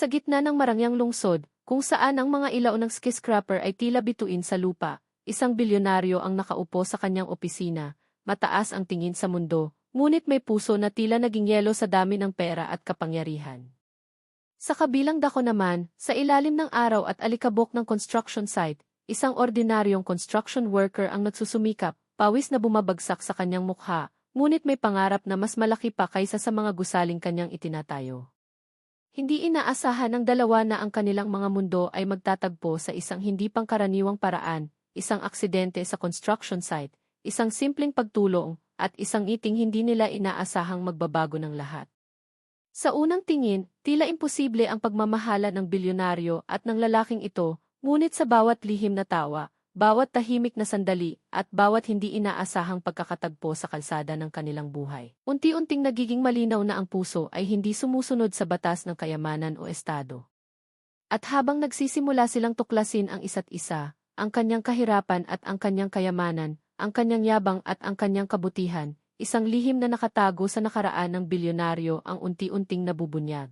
Sa gitna ng marangyang lungsod, kung saan ang mga ilaw ng skyscraper ay tila bituin sa lupa, isang bilyonaryo ang nakaupo sa kanyang opisina, mataas ang tingin sa mundo, ngunit may puso na tila naging yelo sa dami ng pera at kapangyarihan. Sa kabilang dako naman, sa ilalim ng araw at alikabok ng construction site, isang ordinaryong construction worker ang nagsusumikap, pawis na bumabagsak sa kanyang mukha, ngunit may pangarap na mas malaki pa kaysa sa mga gusaling kanyang itinatayo. Hindi inaasahan ng dalawa na ang kanilang mga mundo ay magtatagpo sa isang hindi pangkaraniwang paraan, isang aksidente sa construction site, isang simpleng pagtulong, at isang iting hindi nila inaasahang magbabago ng lahat. Sa unang tingin, tila imposible ang pagmamahala ng bilyonaryo at ng lalaking ito, ngunit sa bawat lihim na tawa, bawat tahimik na sandali, at bawat hindi inaasahang pagkakatagpo sa kalsada ng kanilang buhay. Unti-unting nagiging malinaw na ang puso ay hindi sumusunod sa batas ng kayamanan o estado. At habang nagsisimula silang tuklasin ang isa't isa, ang kanyang kahirapan at ang kanyang kayamanan, ang kanyang yabang at ang kanyang kabutihan, isang lihim na nakatago sa nakaraan ng bilyonaryo ang unti-unting nabubunyag.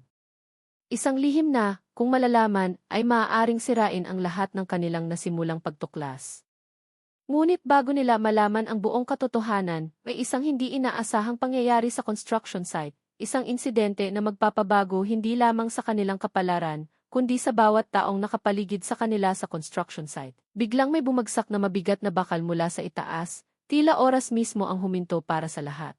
Isang lihim na, kung malalaman, ay maaaring sirain ang lahat ng kanilang nasimulang pagtuklas. Ngunit bago nila malaman ang buong katotohanan, may isang hindi inaasahang pangyayari sa construction site, isang insidente na magpapabago hindi lamang sa kanilang kapalaran, kundi sa bawat taong nakapaligid sa kanila sa construction site. Biglang may bumagsak na mabigat na bakal mula sa itaas, Tila oras mismo ang huminto para sa lahat.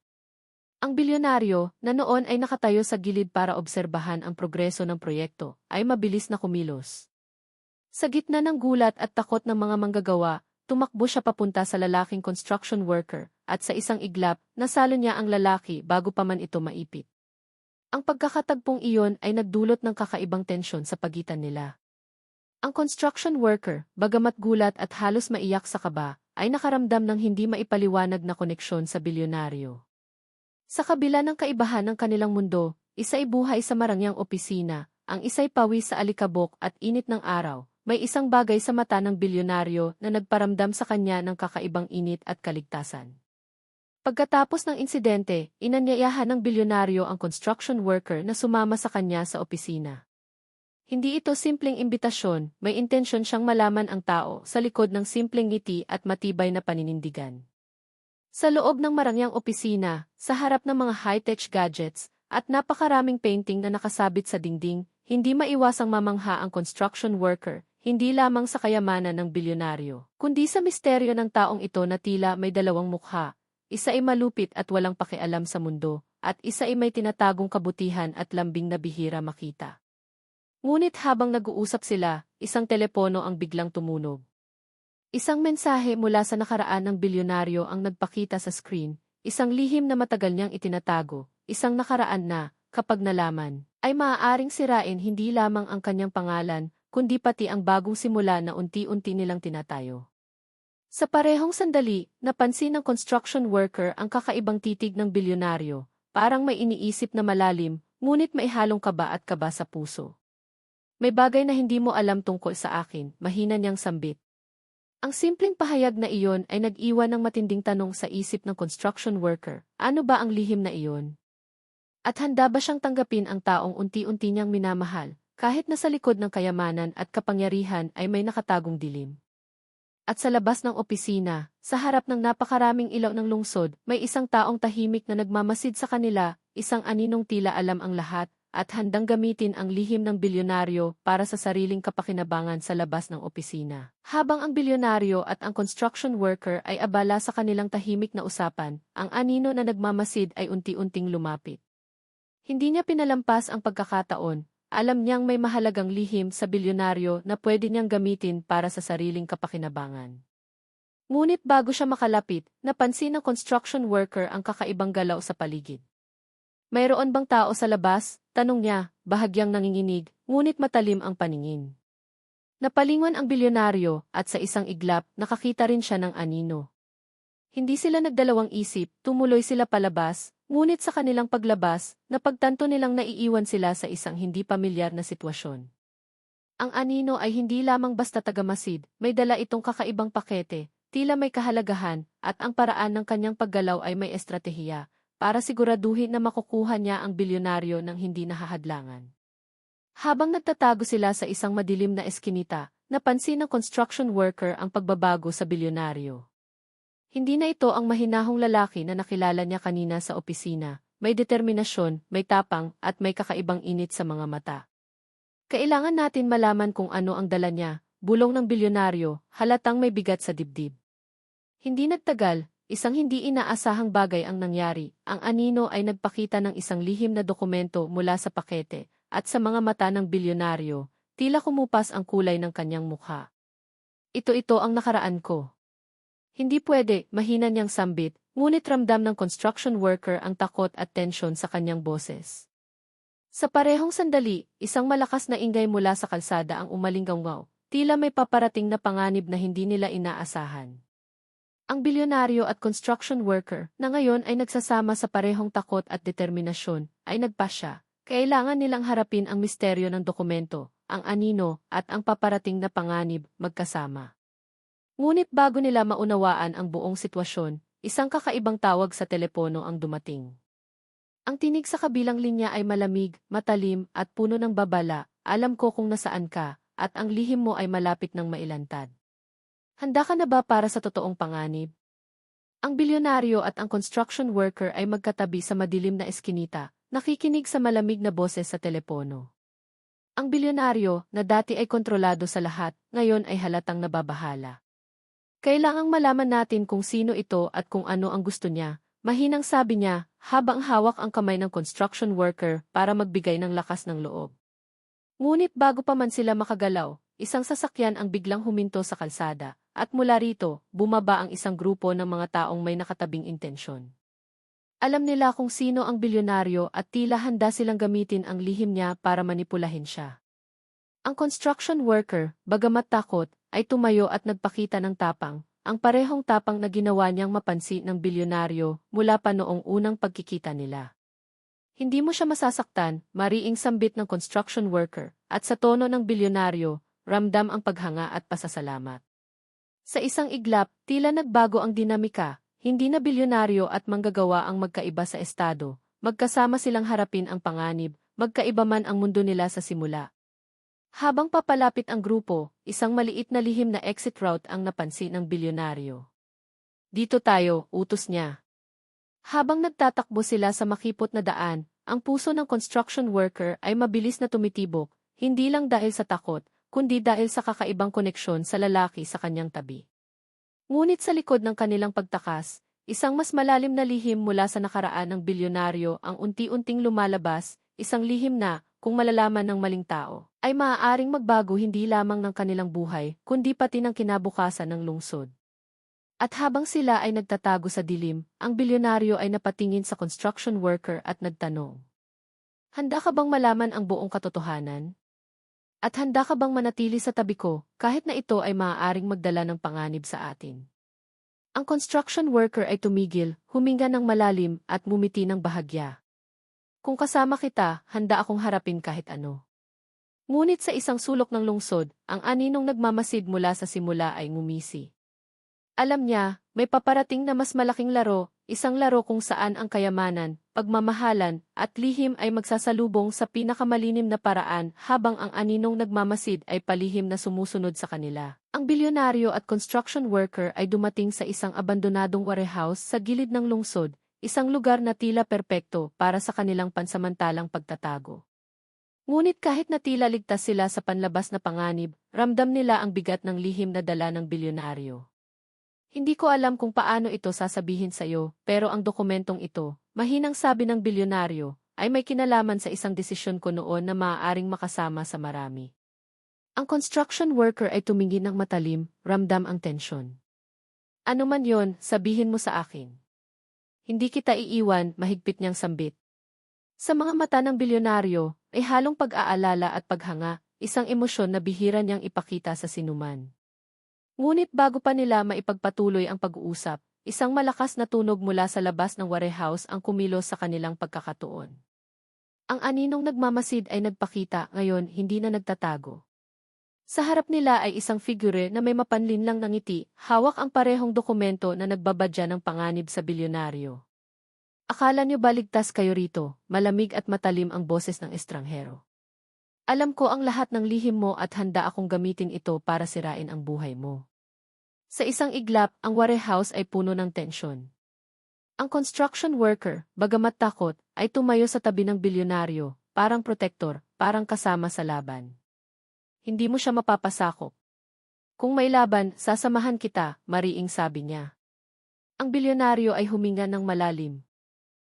Ang bilyonaryo, na noon ay nakatayo sa gilid para obserbahan ang progreso ng proyekto, ay mabilis na kumilos. Sa gitna ng gulat at takot ng mga manggagawa, tumakbo siya papunta sa lalaking construction worker, at sa isang iglap, nasalo niya ang lalaki bago pa man ito maipit. Ang pagkakatagpong iyon ay nagdulot ng kakaibang tensyon sa pagitan nila. Ang construction worker, bagamat gulat at halos maiyak sa kaba, ay nakaramdam ng hindi maipaliwanag na koneksyon sa bilyonaryo. Sa kabila ng kaibahan ng kanilang mundo, isa ay buhay sa marangyang opisina, ang isa'y pawis sa alikabok at init ng araw, may isang bagay sa mata ng bilyonaryo na nagparamdam sa kanya ng kakaibang init at kaligtasan. Pagkatapos ng insidente, inanyayahan ng bilyonaryo ang construction worker na sumama sa kanya sa opisina. Hindi ito simpleng imbitasyon, may intensyon siyang malaman ang tao sa likod ng simpleng ngiti at matibay na paninindigan. Sa loob ng marangyang opisina, sa harap ng mga high-tech gadgets, at napakaraming painting na nakasabit sa dingding, hindi maiwasang mamangha ang construction worker, hindi lamang sa kayamanan ng bilyonaryo, kundi sa misteryo ng taong ito na tila may dalawang mukha, isa ay malupit at walang pakialam sa mundo, at isa ay may tinatagong kabutihan at lambing na bihira makita. Ngunit habang nag-uusap sila, isang telepono ang biglang tumunog. Isang mensahe mula sa nakaraan ng bilyonaryo ang nagpakita sa screen, isang lihim na matagal niyang itinatago, isang nakaraan na, kapag nalaman, ay maaaring sirain hindi lamang ang kanyang pangalan, kundi pati ang bagong simula na unti-unti nilang tinatayo. Sa parehong sandali, napansin ng construction worker ang kakaibang titig ng bilyonaryo, parang may iniisip na malalim, ngunit may halong kaba at kaba sa puso. May bagay na hindi mo alam tungkol sa akin, mahina niyang sambit. Ang simpleng pahayag na iyon ay nag-iwan ng matinding tanong sa isip ng construction worker, ano ba ang lihim na iyon? At handa ba siyang tanggapin ang taong unti-unti niyang minamahal, kahit na sa likod ng kayamanan at kapangyarihan ay may nakatagong dilim? At sa labas ng opisina, sa harap ng napakaraming ilaw ng lungsod, may isang taong tahimik na nagmamasid sa kanila, isang aninong tila alam ang lahat, at handang gamitin ang lihim ng bilyonaryo para sa sariling kapakinabangan sa labas ng opisina. Habang ang bilyonaryo at ang construction worker ay abala sa kanilang tahimik na usapan, ang anino na nagmamasid ay unti-unting lumapit. Hindi niya pinalampas ang pagkakataon, alam niyang may mahalagang lihim sa bilyonaryo na pwede niyang gamitin para sa sariling kapakinabangan. Ngunit bago siya makalapit, napansin ng construction worker ang kakaibang galaw sa paligid. Mayroon bang tao sa labas? Tanong niya, bahagyang nanginginig, ngunit matalim ang paningin. Napalingon ang bilyonaryo at sa isang iglap nakakita rin siya ng anino. Hindi sila nagdalawang isip, tumuloy sila palabas, ngunit sa kanilang paglabas, napagtanto nilang naiiwan sila sa isang hindi pamilyar na sitwasyon. Ang anino ay hindi lamang basta tagamasid, may dala itong kakaibang pakete, tila may kahalagahan, at ang paraan ng kanyang paggalaw ay may estratehiya, para siguraduhin na makukuha niya ang bilyonaryo ng hindi nahahadlangan. Habang nagtatago sila sa isang madilim na eskinita, napansin ng construction worker ang pagbabago sa bilyonaryo. Hindi na ito ang mahinahong lalaki na nakilala niya kanina sa opisina, may determinasyon, may tapang, at may kakaibang init sa mga mata. Kailangan natin malaman kung ano ang dala niya, bulong ng bilyonaryo, halatang may bigat sa dibdib. Hindi nagtagal, isang hindi inaasahang bagay ang nangyari, ang anino ay nagpakita ng isang lihim na dokumento mula sa pakete, at sa mga mata ng bilyonaryo, tila kumupas ang kulay ng kanyang mukha. Ito-ito ang nakaraan ko. Hindi pwede, mahina niyang sambit, ngunit ramdam ng construction worker ang takot at tensyon sa kanyang boses. Sa parehong sandali, isang malakas na ingay mula sa kalsada ang umalinggaw tila may paparating na panganib na hindi nila inaasahan. Ang bilyonaryo at construction worker, na ngayon ay nagsasama sa parehong takot at determinasyon, ay nagpasya. Kailangan nilang harapin ang misteryo ng dokumento, ang anino, at ang paparating na panganib, magkasama. Ngunit bago nila maunawaan ang buong sitwasyon, isang kakaibang tawag sa telepono ang dumating. Ang tinig sa kabilang linya ay malamig, matalim, at puno ng babala, alam ko kung nasaan ka, at ang lihim mo ay malapit ng mailantad. Handa ka na ba para sa totoong panganib? Ang bilyonaryo at ang construction worker ay magkatabi sa madilim na eskinita, nakikinig sa malamig na boses sa telepono. Ang bilyonaryo, na dati ay kontrolado sa lahat, ngayon ay halatang nababahala. Kailangang malaman natin kung sino ito at kung ano ang gusto niya, mahinang sabi niya, habang hawak ang kamay ng construction worker para magbigay ng lakas ng loob. Ngunit bago pa man sila makagalaw, isang sasakyan ang biglang huminto sa kalsada, at mula rito, bumaba ang isang grupo ng mga taong may nakatabing intensyon. Alam nila kung sino ang bilyonaryo at tila handa silang gamitin ang lihim niya para manipulahin siya. Ang construction worker, bagamat takot, ay tumayo at nagpakita ng tapang, ang parehong tapang na ginawa niyang mapansin ng bilyonaryo mula pa noong unang pagkikita nila. Hindi mo siya masasaktan, mariing sambit ng construction worker, at sa tono ng bilyonaryo, ramdam ang paghanga at pasasalamat. Sa isang iglap, tila nagbago ang dinamika, hindi na bilyonaryo at manggagawa ang magkaiba sa estado, magkasama silang harapin ang panganib, magkaiba man ang mundo nila sa simula. Habang papalapit ang grupo, isang maliit na lihim na exit route ang napansin ng bilyonaryo. Dito tayo, utos niya. Habang nagtatakbo sila sa makipot na daan, ang puso ng construction worker ay mabilis na tumitibok, hindi lang dahil sa takot, kundi dahil sa kakaibang koneksyon sa lalaki sa kanyang tabi. Ngunit sa likod ng kanilang pagtakas, isang mas malalim na lihim mula sa nakaraan ng bilyonaryo ang unti-unting lumalabas, isang lihim na, kung malalaman ng maling tao, ay maaaring magbago hindi lamang ng kanilang buhay, kundi pati ng kinabukasan ng lungsod. At habang sila ay nagtatago sa dilim, ang bilyonaryo ay napatingin sa construction worker at nagtanong. Handa ka bang malaman ang buong katotohanan? At handa ka bang manatili sa tabi ko, kahit na ito ay maaaring magdala ng panganib sa atin? Ang construction worker ay tumigil, huminga ng malalim at mumiti ng bahagya. Kung kasama kita, handa akong harapin kahit ano. Ngunit sa isang sulok ng lungsod, ang aninong nagmamasid mula sa simula ay ngumisi. Alam niya, may paparating na mas malaking laro, isang laro kung saan ang kayamanan, pagmamahalan, at lihim ay magsasalubong sa pinakamalinim na paraan habang ang aninong nagmamasid ay palihim na sumusunod sa kanila. Ang bilyonaryo at construction worker ay dumating sa isang abandonadong warehouse sa gilid ng lungsod, isang lugar na tila perpekto para sa kanilang pansamantalang pagtatago. Ngunit kahit na tila ligtas sila sa panlabas na panganib, ramdam nila ang bigat ng lihim na dala ng bilyonaryo. Hindi ko alam kung paano ito sasabihin sa iyo, pero ang dokumentong ito, mahinang sabi ng bilyonaryo, ay may kinalaman sa isang desisyon ko noon na maaaring makasama sa marami. Ang construction worker ay tumingin ng matalim, ramdam ang tensyon. Ano man yon, sabihin mo sa akin. Hindi kita iiwan, mahigpit niyang sambit. Sa mga mata ng bilyonaryo, ay halong pag-aalala at paghanga, isang emosyon na bihira niyang ipakita sa sinuman. Ngunit bago pa nila maipagpatuloy ang pag-uusap, isang malakas na tunog mula sa labas ng warehouse ang kumilos sa kanilang pagkakatuon. Ang aninong nagmamasid ay nagpakita, ngayon hindi na nagtatago. Sa harap nila ay isang figure na may mapanlin lang ng ngiti, hawak ang parehong dokumento na nagbabadya ng panganib sa bilyonaryo. Akala niyo baligtas kayo rito, malamig at matalim ang boses ng estranghero. Alam ko ang lahat ng lihim mo at handa akong gamitin ito para sirain ang buhay mo. Sa isang iglap, ang warehouse ay puno ng tensyon. Ang construction worker, bagamat takot, ay tumayo sa tabi ng bilyonaryo, parang protektor, parang kasama sa laban. Hindi mo siya mapapasakop. Kung may laban, sasamahan kita, mariing sabi niya. Ang bilyonaryo ay huminga ng malalim.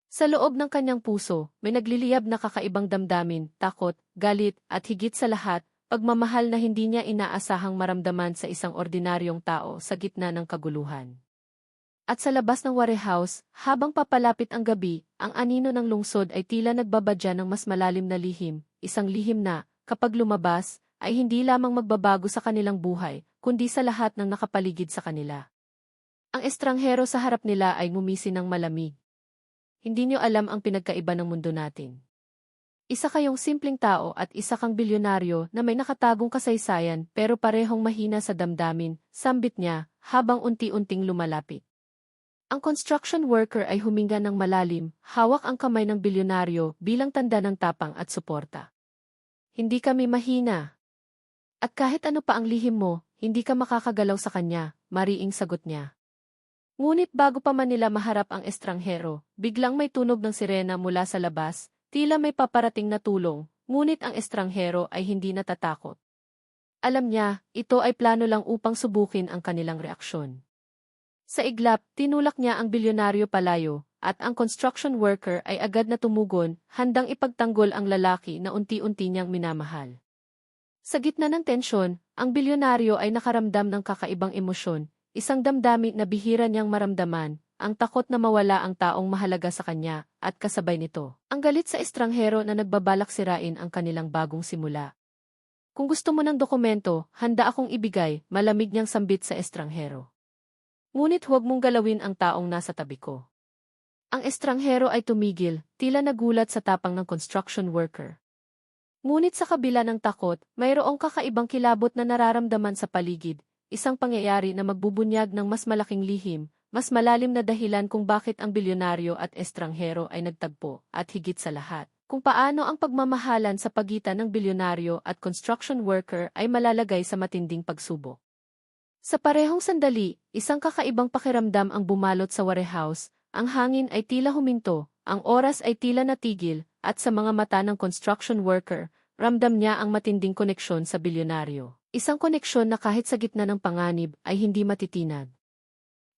Sa loob ng kanyang puso, may nagliliyab na kakaibang damdamin, takot, galit, at higit sa lahat, pagmamahal na hindi niya inaasahang maramdaman sa isang ordinaryong tao sa gitna ng kaguluhan. At sa labas ng warehouse, habang papalapit ang gabi, ang anino ng lungsod ay tila nagbabadya ng mas malalim na lihim, isang lihim na, kapag lumabas, ay hindi lamang magbabago sa kanilang buhay, kundi sa lahat ng nakapaligid sa kanila. Ang estranghero sa harap nila ay ngumisi ng malamig. Hindi niyo alam ang pinagkaiba ng mundo natin. Isa kayong simpleng tao at isa kang bilyonaryo na may nakatagong kasaysayan pero parehong mahina sa damdamin, sambit niya, habang unti-unting lumalapit. Ang construction worker ay huminga ng malalim, hawak ang kamay ng bilyonaryo bilang tanda ng tapang at suporta. Hindi kami mahina. At kahit ano pa ang lihim mo, hindi ka makakagalaw sa kanya, mariing sagot niya. Ngunit bago pa man nila maharap ang estranghero, biglang may tunog ng sirena mula sa labas, tila may paparating na tulong, ngunit ang estranghero ay hindi natatakot. Alam niya, ito ay plano lang upang subukin ang kanilang reaksyon. Sa iglap, tinulak niya ang bilyonaryo palayo, at ang construction worker ay agad na tumugon, handang ipagtanggol ang lalaki na unti-unti niyang minamahal. Sa gitna ng tensyon, ang bilyonaryo ay nakaramdam ng kakaibang emosyon, Isang damdamin na bihira niyang maramdaman, ang takot na mawala ang taong mahalaga sa kanya, at kasabay nito, ang galit sa estranghero na nagbabalak sirain ang kanilang bagong simula. Kung gusto mo ng dokumento, handa akong ibigay, malamig niyang sambit sa estranghero. Ngunit huwag mong galawin ang taong nasa tabi ko. Ang estranghero ay tumigil, tila nagulat sa tapang ng construction worker. Ngunit sa kabila ng takot, mayroong kakaibang kilabot na nararamdaman sa paligid, isang pangyayari na magbubunyag ng mas malaking lihim, mas malalim na dahilan kung bakit ang bilyonaryo at estranghero ay nagtagpo, at higit sa lahat, kung paano ang pagmamahalan sa pagitan ng bilyonaryo at construction worker ay malalagay sa matinding pagsubok. Sa parehong sandali, isang kakaibang pakiramdam ang bumalot sa warehouse, ang hangin ay tila huminto, ang oras ay tila natigil, at sa mga mata ng construction worker, ramdam niya ang matinding koneksyon sa bilyonaryo. Isang koneksyon na kahit sa gitna ng panganib ay hindi matitinag.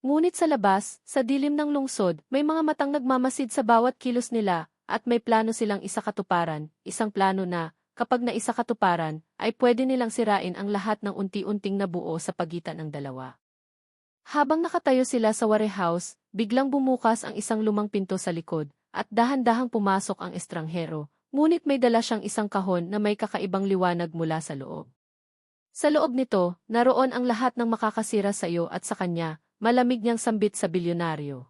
Ngunit sa labas, sa dilim ng lungsod, may mga matang nagmamasid sa bawat kilos nila, at may plano silang isakatuparan, isang plano na, kapag naisakatuparan, ay pwede nilang sirain ang lahat ng unti-unting nabuo sa pagitan ng dalawa. Habang nakatayo sila sa warehouse, biglang bumukas ang isang lumang pinto sa likod, at dahan-dahang pumasok ang estranghero, ngunit may dala siyang isang kahon na may kakaibang liwanag mula sa loob. Sa loob nito, naroon ang lahat ng makakasira sa iyo at sa kanya, malamig niyang sambit sa bilyonaryo.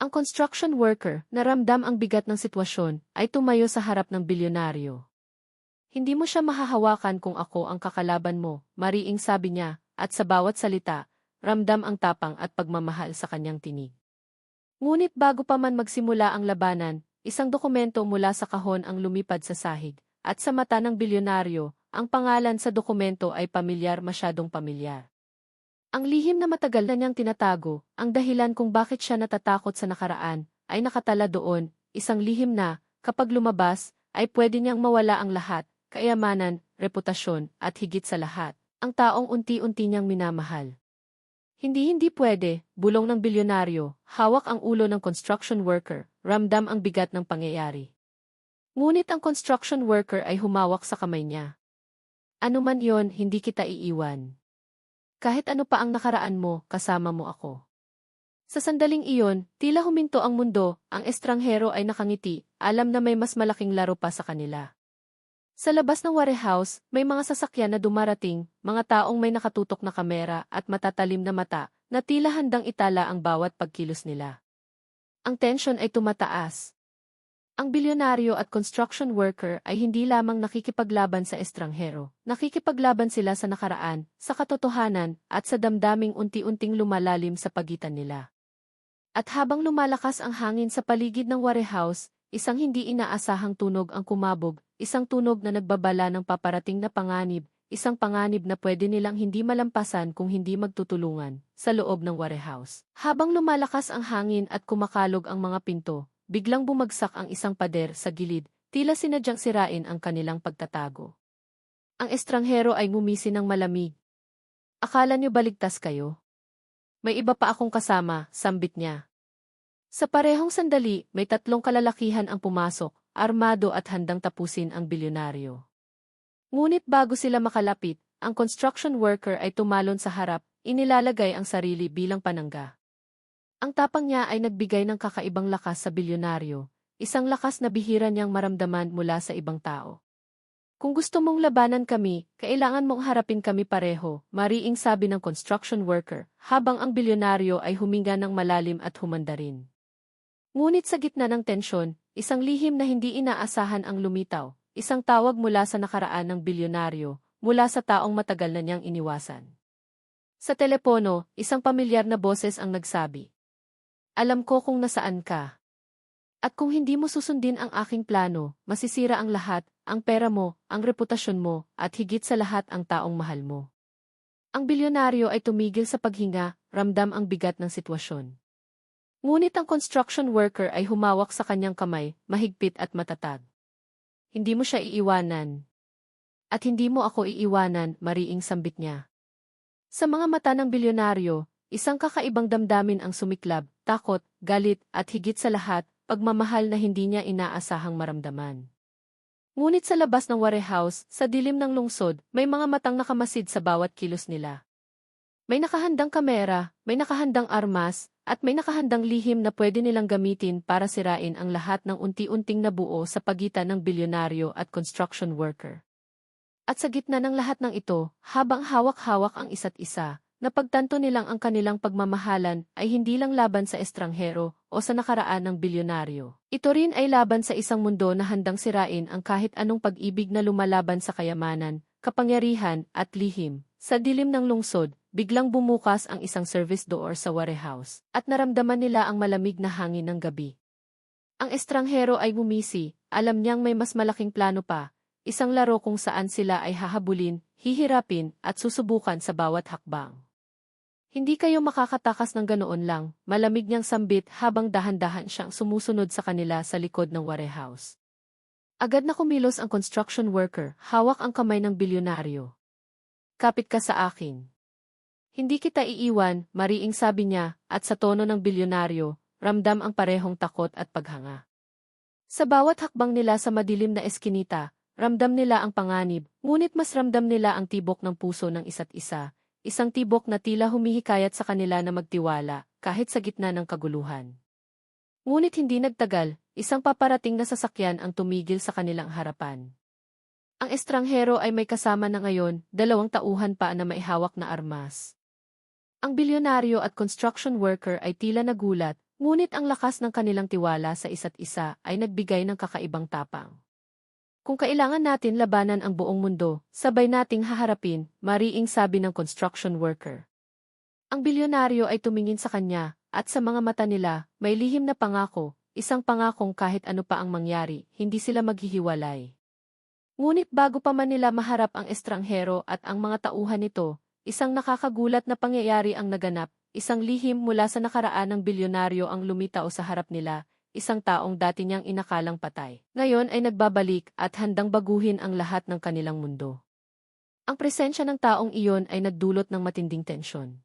Ang construction worker, naramdam ang bigat ng sitwasyon, ay tumayo sa harap ng bilyonaryo. Hindi mo siya mahahawakan kung ako ang kakalaban mo, mariing sabi niya, at sa bawat salita, ramdam ang tapang at pagmamahal sa kanyang tinig. Ngunit bago pa man magsimula ang labanan, isang dokumento mula sa kahon ang lumipad sa sahig, at sa mata ng bilyonaryo, ang pangalan sa dokumento ay pamilyar masyadong pamilyar. Ang lihim na matagal na niyang tinatago, ang dahilan kung bakit siya natatakot sa nakaraan, ay nakatala doon, isang lihim na, kapag lumabas, ay pwede niyang mawala ang lahat, kayamanan, reputasyon, at higit sa lahat, ang taong unti-unti niyang minamahal. Hindi-hindi pwede, bulong ng bilyonaryo, hawak ang ulo ng construction worker, ramdam ang bigat ng pangyayari. Ngunit ang construction worker ay humawak sa kamay niya. Ano man yon, hindi kita iiwan. Kahit ano pa ang nakaraan mo, kasama mo ako. Sa sandaling iyon, tila huminto ang mundo, ang estranghero ay nakangiti, alam na may mas malaking laro pa sa kanila. Sa labas ng warehouse, may mga sasakyan na dumarating, mga taong may nakatutok na kamera at matatalim na mata, na tila handang itala ang bawat pagkilos nila. Ang tensyon ay tumataas, ang bilyonaryo at construction worker ay hindi lamang nakikipaglaban sa estranghero, nakikipaglaban sila sa nakaraan, sa katotohanan, at sa damdaming unti-unting lumalalim sa pagitan nila. At habang lumalakas ang hangin sa paligid ng warehouse, isang hindi inaasahang tunog ang kumabog, isang tunog na nagbabala ng paparating na panganib, isang panganib na pwede nilang hindi malampasan kung hindi magtutulungan, sa loob ng warehouse. Habang lumalakas ang hangin at kumakalog ang mga pinto, biglang bumagsak ang isang pader sa gilid, tila sinadyang sirain ang kanilang pagtatago. Ang estranghero ay ngumisi ng malamig. Akala niyo baligtas kayo? May iba pa akong kasama, sambit niya. Sa parehong sandali, may tatlong kalalakihan ang pumasok, armado at handang tapusin ang bilyonaryo. Ngunit bago sila makalapit, ang construction worker ay tumalon sa harap, inilalagay ang sarili bilang panangga. Ang tapang niya ay nagbigay ng kakaibang lakas sa bilyonaryo, isang lakas na bihira niyang maramdaman mula sa ibang tao. Kung gusto mong labanan kami, kailangan mong harapin kami pareho, mariing sabi ng construction worker, habang ang bilyonaryo ay huminga ng malalim at humanda rin. Ngunit sa gitna ng tensyon, isang lihim na hindi inaasahan ang lumitaw, isang tawag mula sa nakaraan ng bilyonaryo, mula sa taong matagal na niyang iniwasan. Sa telepono, isang pamilyar na boses ang nagsabi. Alam ko kung nasaan ka. At kung hindi mo susundin ang aking plano, masisira ang lahat, ang pera mo, ang reputasyon mo, at higit sa lahat ang taong mahal mo. Ang bilyonaryo ay tumigil sa paghinga, ramdam ang bigat ng sitwasyon. Ngunit ang construction worker ay humawak sa kanyang kamay, mahigpit at matatag. Hindi mo siya iiwanan. At hindi mo ako iiwanan, mariing sambit niya. Sa mga mata ng bilyonaryo, isang kakaibang damdamin ang sumiklab, takot, galit, at higit sa lahat, pagmamahal na hindi niya inaasahang maramdaman. Ngunit sa labas ng warehouse, sa dilim ng lungsod, may mga matang nakamasid sa bawat kilos nila. May nakahandang kamera, may nakahandang armas, at may nakahandang lihim na pwede nilang gamitin para sirain ang lahat ng unti-unting nabuo sa pagitan ng bilyonaryo at construction worker. At sa gitna ng lahat ng ito, habang hawak-hawak ang isa't isa, napagtanto nilang ang kanilang pagmamahalan ay hindi lang laban sa estranghero o sa nakaraan ng bilyonaryo. Ito rin ay laban sa isang mundo na handang sirain ang kahit anong pag-ibig na lumalaban sa kayamanan, kapangyarihan at lihim. Sa dilim ng lungsod, biglang bumukas ang isang service door sa warehouse, at naramdaman nila ang malamig na hangin ng gabi. Ang estranghero ay gumisi, alam niyang may mas malaking plano pa, isang laro kung saan sila ay hahabulin, hihirapin, at susubukan sa bawat hakbang. Hindi kayo makakatakas ng ganoon lang, malamig niyang sambit habang dahan-dahan siyang sumusunod sa kanila sa likod ng warehouse. Agad na kumilos ang construction worker, hawak ang kamay ng bilyonaryo. Kapit ka sa akin. Hindi kita iiwan, mariing sabi niya, at sa tono ng bilyonaryo, ramdam ang parehong takot at paghanga. Sa bawat hakbang nila sa madilim na eskinita, ramdam nila ang panganib, ngunit mas ramdam nila ang tibok ng puso ng isa't isa, isang tibok na tila humihikayat sa kanila na magtiwala, kahit sa gitna ng kaguluhan. Ngunit hindi nagtagal, isang paparating na sasakyan ang tumigil sa kanilang harapan. Ang estranghero ay may kasama na ngayon, dalawang tauhan pa na may hawak na armas. Ang bilyonaryo at construction worker ay tila nagulat, ngunit ang lakas ng kanilang tiwala sa isa't isa ay nagbigay ng kakaibang tapang. Kung kailangan natin labanan ang buong mundo, sabay nating haharapin, mariing sabi ng construction worker. Ang bilyonaryo ay tumingin sa kanya, at sa mga mata nila, may lihim na pangako, isang pangakong kahit ano pa ang mangyari, hindi sila maghihiwalay. Ngunit bago pa man nila maharap ang estranghero at ang mga tauhan nito, Isang nakakagulat na pangyayari ang naganap, isang lihim mula sa nakaraan ng bilyonaryo ang lumitaw sa harap nila, isang taong dati niyang inakalang patay. Ngayon ay nagbabalik at handang baguhin ang lahat ng kanilang mundo. Ang presensya ng taong iyon ay nagdulot ng matinding tensyon.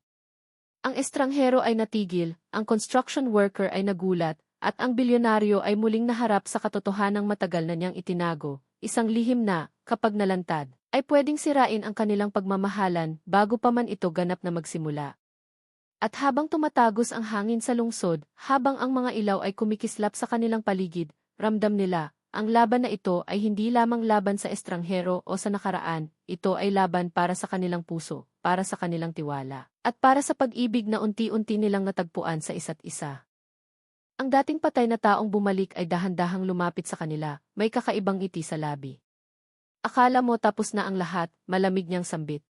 Ang estranghero ay natigil, ang construction worker ay nagulat, at ang bilyonaryo ay muling naharap sa katotohanang matagal na niyang itinago, isang lihim na, kapag nalantad, ay pwedeng sirain ang kanilang pagmamahalan bago pa man ito ganap na magsimula. At habang tumatagos ang hangin sa lungsod, habang ang mga ilaw ay kumikislap sa kanilang paligid, ramdam nila, ang laban na ito ay hindi lamang laban sa estranghero o sa nakaraan, ito ay laban para sa kanilang puso, para sa kanilang tiwala, at para sa pag-ibig na unti-unti nilang natagpuan sa isa't isa. Ang dating patay na taong bumalik ay dahan-dahang lumapit sa kanila, may kakaibang ngiti sa labi. Akala mo tapos na ang lahat, malamig niyang sambit.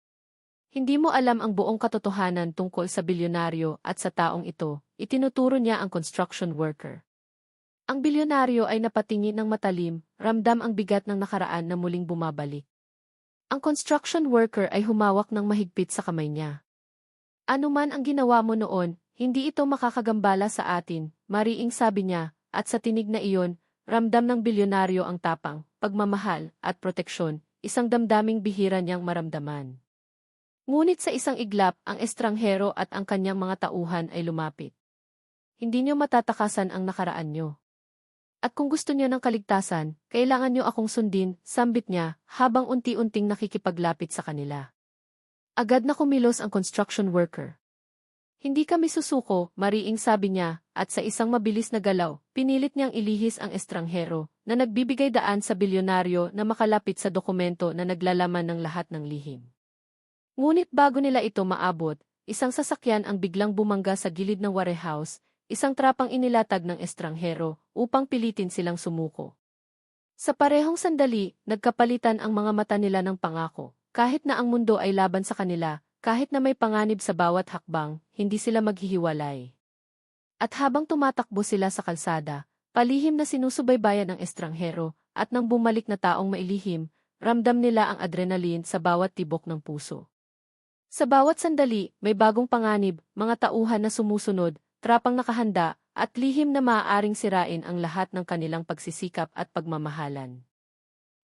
Hindi mo alam ang buong katotohanan tungkol sa bilyonaryo at sa taong ito, itinuturo niya ang construction worker. Ang bilyonaryo ay napatingin ng matalim, ramdam ang bigat ng nakaraan na muling bumabalik. Ang construction worker ay humawak ng mahigpit sa kamay niya. Ano man ang ginawa mo noon, hindi ito makakagambala sa atin, mariing sabi niya, at sa tinig na iyon, ramdam ng bilyonaryo ang tapang, pagmamahal, at proteksyon, isang damdaming bihira niyang maramdaman. Ngunit sa isang iglap, ang estranghero at ang kanyang mga tauhan ay lumapit. Hindi niyo matatakasan ang nakaraan niyo. At kung gusto niyo ng kaligtasan, kailangan niyo akong sundin, sambit niya, habang unti-unting nakikipaglapit sa kanila. Agad na kumilos ang construction worker. Hindi kami susuko, mariing sabi niya, at sa isang mabilis na galaw, pinilit niyang ilihis ang estranghero, na nagbibigay daan sa bilyonaryo na makalapit sa dokumento na naglalaman ng lahat ng lihim. Ngunit bago nila ito maabot, isang sasakyan ang biglang bumangga sa gilid ng warehouse, isang trapang inilatag ng estranghero, upang pilitin silang sumuko. Sa parehong sandali, nagkapalitan ang mga mata nila ng pangako, kahit na ang mundo ay laban sa kanila, kahit na may panganib sa bawat hakbang, hindi sila maghihiwalay. At habang tumatakbo sila sa kalsada, palihim na sinusubaybayan ng estranghero, at nang bumalik na taong mailihim, ramdam nila ang adrenaline sa bawat tibok ng puso. Sa bawat sandali, may bagong panganib, mga tauhan na sumusunod, trapang nakahanda, at lihim na maaaring sirain ang lahat ng kanilang pagsisikap at pagmamahalan.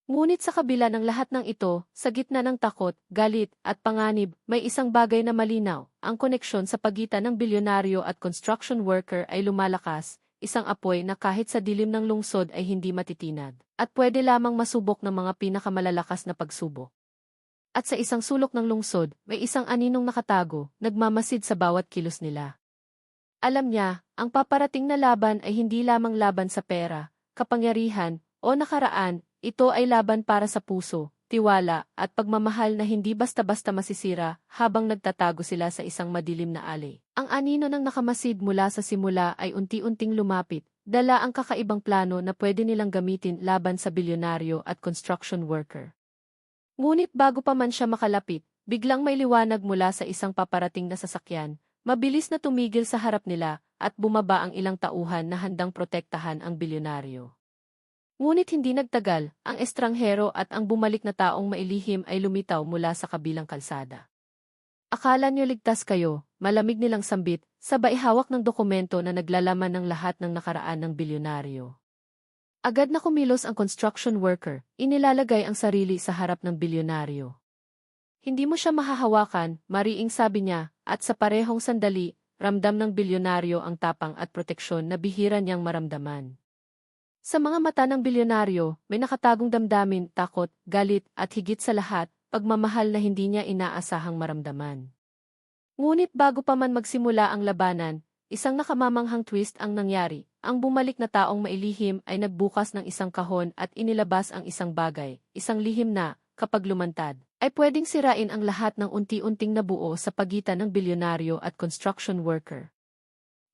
Ngunit sa kabila ng lahat ng ito, sa gitna ng takot, galit, at panganib, may isang bagay na malinaw, ang koneksyon sa pagitan ng bilyonaryo at construction worker ay lumalakas, isang apoy na kahit sa dilim ng lungsod ay hindi matitinag, at pwede lamang masubok ng mga pinakamalalakas na pagsubok. At sa isang sulok ng lungsod, may isang aninong nakatago, nagmamasid sa bawat kilos nila. Alam niya, ang paparating na laban ay hindi lamang laban sa pera, kapangyarihan, o nakaraan, ito ay laban para sa puso, tiwala, at pagmamahal na hindi basta-basta masisira habang nagtatago sila sa isang madilim na alley. Ang anino ng nakamasid mula sa simula ay unti-unting lumapit, dala ang kakaibang plano na pwede nilang gamitin laban sa bilyonaryo at construction worker. Ngunit bago pa man siya makalapit, biglang may liwanag mula sa isang paparating na sasakyan, mabilis na tumigil sa harap nila, at bumaba ang ilang tauhan na handang protektahan ang bilyonaryo. Ngunit hindi nagtagal, ang estranghero at ang bumalik na taong mailihim ay lumitaw mula sa kabilang kalsada. Akala niyo ligtas kayo, malamig nilang sambit, sabay hawak ng dokumento na naglalaman ng lahat ng nakaraan ng bilyonaryo. Agad na kumilos ang construction worker, inilalagay ang sarili sa harap ng bilyonaryo. Hindi mo siya mahahawakan, mariing sabi niya, at sa parehong sandali, ramdam ng bilyonaryo ang tapang at proteksyon na bihira niyang maramdaman. Sa mga mata ng bilyonaryo, may nakatagong damdamin, takot, galit, at higit sa lahat, pagmamahal na hindi niya inaasahang maramdaman. Ngunit bago pa man magsimula ang labanan, isang nakamamanghang twist ang nangyari, ang bumalik na taong mailihim ay nagbukas ng isang kahon at inilabas ang isang bagay, isang lihim na, kapag lumantad, ay pwedeng sirain ang lahat ng unti-unting nabuo sa pagitan ng bilyonaryo at construction worker.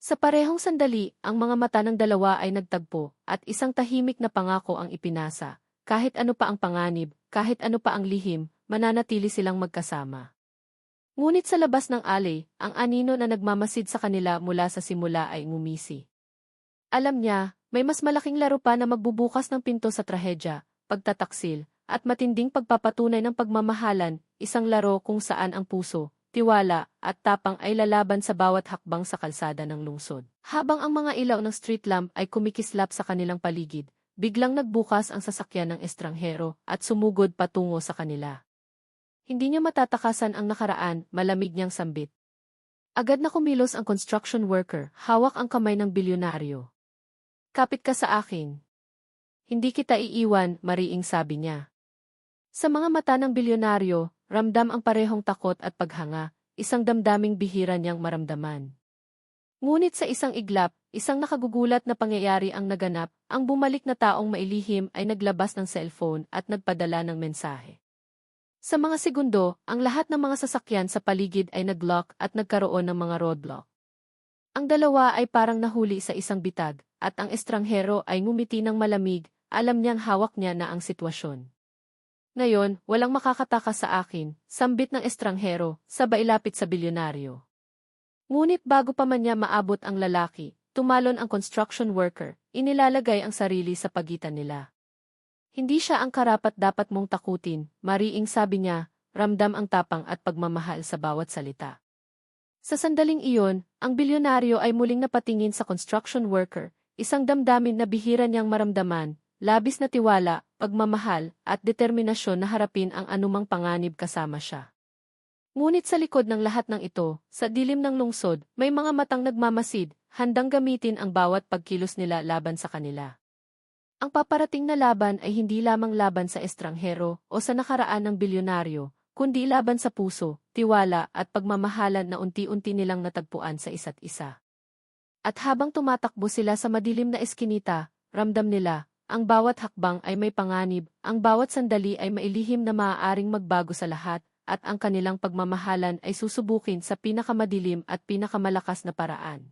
Sa parehong sandali, ang mga mata ng dalawa ay nagtagpo, at isang tahimik na pangako ang ipinasa. Kahit ano pa ang panganib, kahit ano pa ang lihim, mananatili silang magkasama. Ngunit sa labas ng alley, ang anino na nagmamasid sa kanila mula sa simula ay ngumisi. Alam niya, may mas malaking laro pa na magbubukas ng pinto sa trahedya, pagtataksil, at matinding pagpapatunay ng pagmamahalan, isang laro kung saan ang puso, tiwala, at tapang ay lalaban sa bawat hakbang sa kalsada ng lungsod. Habang ang mga ilaw ng street lamp ay kumikislap sa kanilang paligid, biglang nagbukas ang sasakyan ng estranghero at sumugod patungo sa kanila. Hindi niya matatakasan ang nakaraan, malamig niyang sambit. Agad na kumilos ang construction worker, hawak ang kamay ng bilyonaryo. Kapit ka sa akin. Hindi kita iiwan, mariing sabi niya. Sa mga mata ng bilyonaryo, ramdam ang parehong takot at paghanga, isang damdaming bihira niyang maramdaman. Ngunit sa isang iglap, isang nakagugulat na pangyayari ang naganap, ang bumalik na taong mailihim ay naglabas ng cellphone at nagpadala ng mensahe. Sa mga segundo, ang lahat ng mga sasakyan sa paligid ay naglock at nagkaroon ng mga roadblock. Ang dalawa ay parang nahuli sa isang bitag, at ang estranghero ay ngumiti ng malamig, alam niyang hawak niya na ang sitwasyon. Ngayon, walang makakataka sa akin, sambit ng estranghero, sabay lapit sa bilyonaryo. Ngunit bago pa man niya maabot ang lalaki, tumalon ang construction worker, inilalagay ang sarili sa pagitan nila. Hindi siya ang karapat dapat mong takutin, mariing sabi niya, ramdam ang tapang at pagmamahal sa bawat salita. Sa sandaling iyon, ang bilyonaryo ay muling napatingin sa construction worker, isang damdamin na bihira niyang maramdaman, labis na tiwala, pagmamahal, at determinasyon na harapin ang anumang panganib kasama siya. Ngunit sa likod ng lahat ng ito, sa dilim ng lungsod, may mga matang nagmamasid, handang gamitin ang bawat pagkilos nila laban sa kanila. Ang paparating na laban ay hindi lamang laban sa estranghero o sa nakaraan ng bilyonaryo, kundi laban sa puso, tiwala at pagmamahalan na unti-unti nilang natagpuan sa isa't isa. At habang tumatakbo sila sa madilim na eskinita, ramdam nila, ang bawat hakbang ay may panganib, ang bawat sandali ay mailihim na maaaring magbago sa lahat, at ang kanilang pagmamahalan ay susubukin sa pinakamadilim at pinakamalakas na paraan.